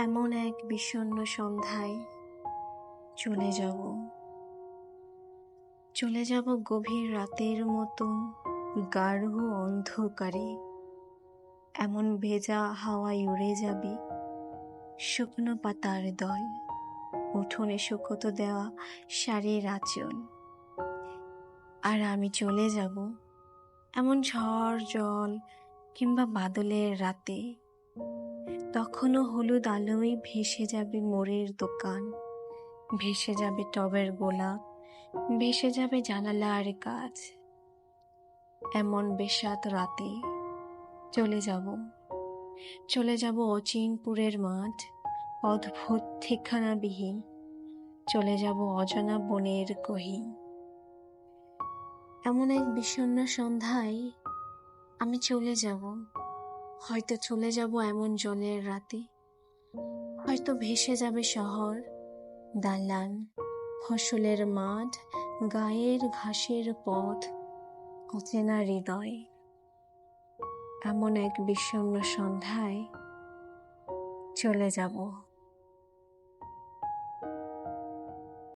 এমন এক বিষণ্ণ সন্ধ্যায় চলে যাব। চলে যাব গভীর রাতের মতো গাঢ় অন্ধকারে। এমন ভেজা হাওয়ায় উড়ে যাবে শুকনো পাতার দল। উঠোনে শুকোতো দেওয়া শাড়ির আঁচল। আর আমি চলে যাব এমন ঝড় জল কিংবা বাদলের রাতে। তখনও হলুদ আলোয় ভেসে যাবে মোড়ের দোকান, ভেসে যাবে টবের গোলাপ ভেসে যাবে জানালার কাজ। এমন বেসাত রাতে চলে যাব চলে যাব অচিনপুরের মাঠ, অদ্ভুত ঠিকানাবিহীন, চলে যাব অজানা বনের কহিন এমন এক বিষণ্ণ সন্ধ্যায় আমি চলে যাব হয়তো চলে যাব এমন জলের রাতে। হয়তো ভেসে যাবে শহর, দালান, ফসলের মাঠ, গায়ের ঘাসের পথ, অচেনা হৃদয়। এমন এক বিষণ্ন সন্ধ্যায় চলে যাব।